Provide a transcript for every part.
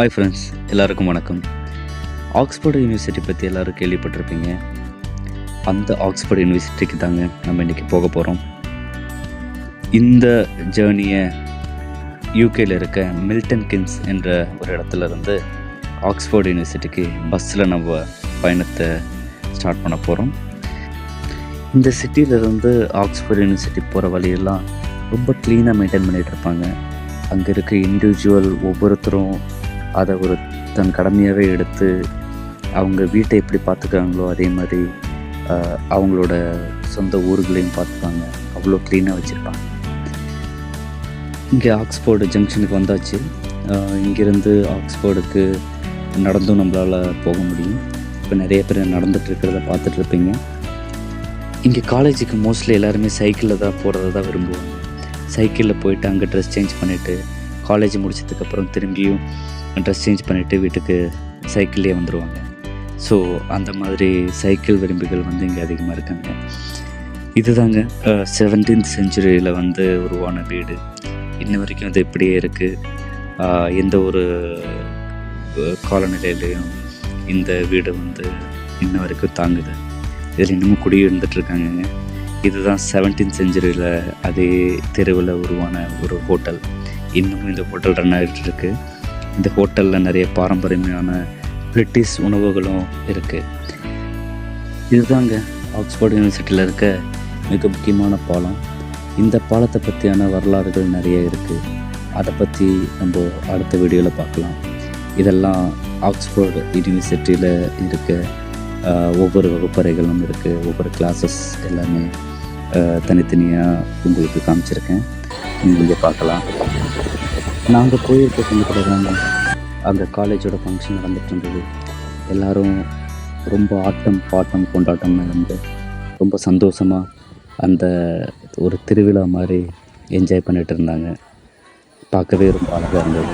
Hi friends எல்லாருக்கும் வணக்கம். Oxford university பற்றி எல்லோரும் கேள்விப்பட்டிருப்பீங்க. அந்த ஆக்ஸ்ஃபோர்டு யூனிவர்சிட்டிக்கு தாங்க நம்ம இன்றைக்கி போக போகிறோம் இந்த ஜேர்னியை யூகேயில் இருக்க மில்டன் கின்ஸ் என்ற ஒரு இடத்துல இருந்து ஆக்ஸ்ஃபோர்டு யூனிவர்சிட்டிக்கு பஸ்ஸில் நம்ம பயணத்தை ஸ்டார்ட் பண்ண போகிறோம் இந்த சிட்டியிலேருந்து ஆக்ஸ்போர்ட் யூனிவர்சிட்டி போகிற வழியெல்லாம் ரொம்ப க்ளீனாக மெயின்டைன் பண்ணிகிட்டு இருப்பாங்க. அங்கே இருக்க இண்டிவிஜுவல் ஒவ்வொருத்தரும் அதை ஒரு தன் கடமையாகவே எடுத்து அவங்க வீட்டை எப்படி பார்த்துக்கிறாங்களோ அதே மாதிரி அவங்களோட சொந்த ஊர்களையும் பார்த்துப்பாங்க. அவ்வளோ க்ளீனாக வச்சுருப்பாங்க. இங்கே ஆக்ஸ்போர்டு ஜங்ஷனுக்கு வந்தாச்சு. இங்கேருந்து ஆக்ஸ்போர்டுக்கு நடந்தும் நம்மளால் போக முடியும். இப்போ நிறைய பேர் நடந்துகிட்ருக்கிறத இருக்கிறத பார்த்துட்டு இருப்பீங்க இங்கே காலேஜுக்கு மோஸ்ட்லி எல்லாருமே சைக்கிளில் தான் போகிறத தான் விரும்புவாங்க. சைக்கிளில் போயிட்டு அங்கே ட்ரெஸ் சேஞ்ச் பண்ணிவிட்டு காலேஜ் முடிச்சதுக்கப்புறம் திரும்பியும் ட்ரெஸ் சேஞ்ச் பண்ணிவிட்டு வீட்டுக்கு சைக்கிள்லேயே வந்துடுவாங்க ஸோ அந்த மாதிரி சைக்கிள் விரும்பிகள் வந்து இங்கே அதிகமாக இருக்காங்க. இதுதாங்க செவன்டீன்த் செஞ்சுரியில் வந்து உருவான வீடு. இன்ன வரைக்கும் அது இப்படியே இருக்குது எந்த ஒரு காலநிலையிலையும் இந்த வீடு வந்து இன்ன வரைக்கும் தாங்குது. இதில் இன்னமும் குடியிருந்துட்டுருக்காங்க இதுதான் செவன்டீன் செஞ்சுரியில் அதே தெருவில் உருவான ஒரு ஹோட்டல் இன்னமும் இந்த ஹோட்டல் ரன் ஆகிட்டு இருக்கு. இந்த ஹோட்டலில் நிறைய பாரம்பரியமான பிரிட்டிஷ் உணவுகளும் இருக்குது இதுதாங்க ஆக்ஸ்போர்ட் யூனிவர்சிட்டியில் இருக்க மிக முக்கியமான பாலம். இந்த பாலத்தை பற்றியான வரலாறுகள் நிறைய இருக்குது அதை பற்றி நம்ம அடுத்த வீடியோவில் பார்க்கலாம். இதெல்லாம் ஆக்ஸ்ஃபோர்டு யூனிவர்சிட்டியில் இருக்க ஒவ்வொரு வகுப்பறைகளும் இருக்குது ஒவ்வொரு கிளாஸஸ் எல்லாமே தனித்தனியாக உங்களுக்கு காமிச்சிருக்கேன். நீங்கள் இங்கே பார்க்கலாம் நாங்கள் போயிருக்க கொஞ்சம் தாங்க அங்கே காலேஜோட ஃபங்க்ஷன் நடந்துட்டு இருந்தது. எல்லோரும் ரொம்ப ஆட்டம் பாட்டம் கொண்டாட்டம் நடந்து ரொம்ப சந்தோஷமாக அந்த ஒரு திருவிழா மாதிரி என்ஜாய் பண்ணிட்டு இருந்தாங்க. பார்க்கவே ரொம்ப அழகாக இருந்தது.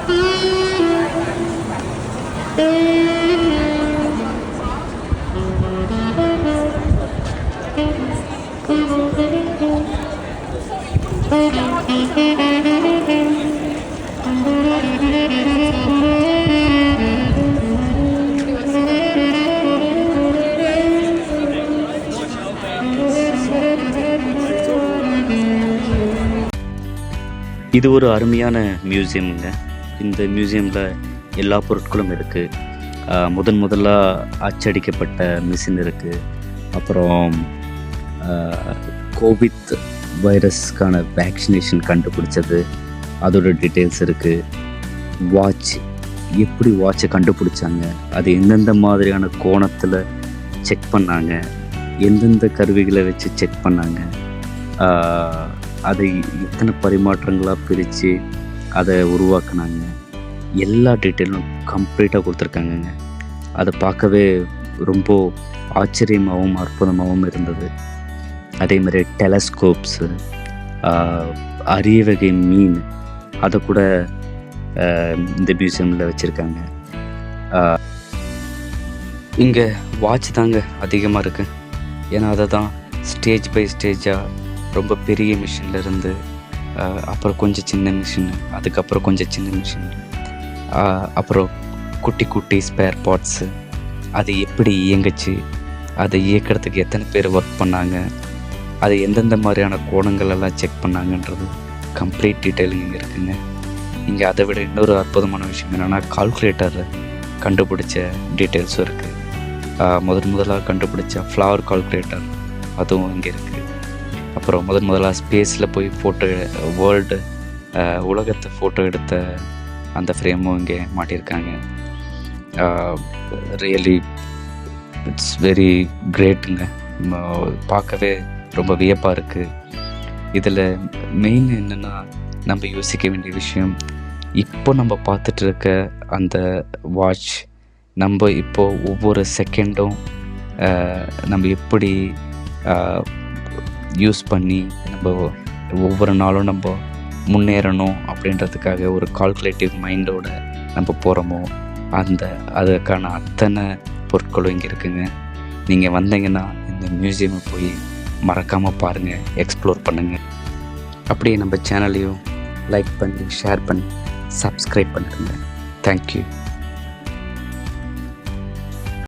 இது ஒரு அருமையான மியூசியம்ங்க. இந்த மியூசியமில் எல்லா பொருட்களும் இருக்குது முதன் முதலாக அச்சடிக்கப்பட்ட மிஷின் இருக்குது அப்புறம் கோவிட் வைரஸ்க்கான வேக்சினேஷன் கண்டுபிடிச்சது. அதோட டீட்டெயில்ஸ் இருக்குது வாட்ச் எப்படி வாட்சை கண்டுபிடிச்சாங்க? அது எந்தெந்த மாதிரியான கோணத்தில் செக் பண்ணாங்க? எந்தெந்த கருவிகளை வச்சு செக் பண்ணாங்க? அதை எத்தனை பரிமாற்றங்களாக பிரித்து அதை உருவாக்குனாங்க? எல்லா டீட்டெயிலும் கம்ப்ளீட்டாக கொடுத்துருக்காங்கங்க. அதை பார்க்கவே ரொம்ப ஆச்சரியமாகவும் அற்புதமாகவும் இருந்தது. அதே மாதிரி டெலஸ்கோப்ஸு அரிய வகை மீன் அதை கூட இந்த மியூசியமில் வச்சுருக்காங்க. இங்கே வாட்ச் தாங்க அதிகமாக இருக்குது ஏன்னா அதை தான் ஸ்டேஜ் பை ஸ்டேஜாக ரொம்ப பெரிய மிஷினில் இருந்து அப்புறம் கொஞ்சம் சின்ன மிஷின் அதுக்கப்புறம் கொஞ்சம் சின்ன மிஷின் அப்புறம் குட்டி குட்டி ஸ்பேர் பார்ட்ஸு அது எப்படி இயங்குச்சு அதை இயக்கிறதுக்கு எத்தனை பேர் ஒர்க் பண்ணாங்க அது எந்தெந்த மாதிரியான கோணங்கள் எல்லாம் செக் பண்ணாங்கன்றது கம்ப்ளீட் டீட்டெயிலிங் இங்கே இருக்குங்க. இங்கே அதை விட இன்னொரு அற்புதமான விஷயம் என்னென்னா கால்குலேட்டர் கண்டுபிடிச்ச டீட்டெயில்ஸும் இருக்குது முதன் முதலாக கண்டுபிடிச்ச ஃப்ளவர் கால்குலேட்டர் அதுவும் இங்கே இருக்குது அப்புறம் முதன் முதலாக ஸ்பேஸில் போய் ஃபோட்டோ வேர்ல்டு உலகத்தை ஃபோட்டோ எடுத்த அந்த ஃப்ரேமும் இங்கே மாட்டியிருக்காங்க. ரியலி இட்ஸ் வெரி கிரேட்டுங்க பார்க்கவே ரொம்ப வியப்பாக இருக்குது இதில் மெயின் என்னென்னா நம்ம யோசிக்க வேண்டிய விஷயம் இப்போ நம்ம பார்த்துட்டு இருக்க அந்த வாட்ச் நம்ம இப்போ ஒவ்வொரு செகண்டும் நம்ம எப்படி யூஸ் பண்ணி நம்ம ஒவ்வொரு நாளும் நம்ம முன்னேறணும் அப்படின்றதுக்காக ஒரு கால்குலேட்டிவ் மைண்டோட நம்ம போகிறோமோ அந்த அதுக்கான அத்தனை பொருட்களும் இங்கே இருக்குங்க. நீங்கள் வந்தீங்கன்னா இந்த மியூசியமை போய் மறக்காமல் பாருங்கள் எக்ஸ்ப்ளோர் பண்ணுங்கள் அப்படியே நம்ம சேனலையும் லைக் பண்ணி ஷேர் பண்ணி சப்ஸ்கிரைப் பண்ணுங்க தேங்க்யூ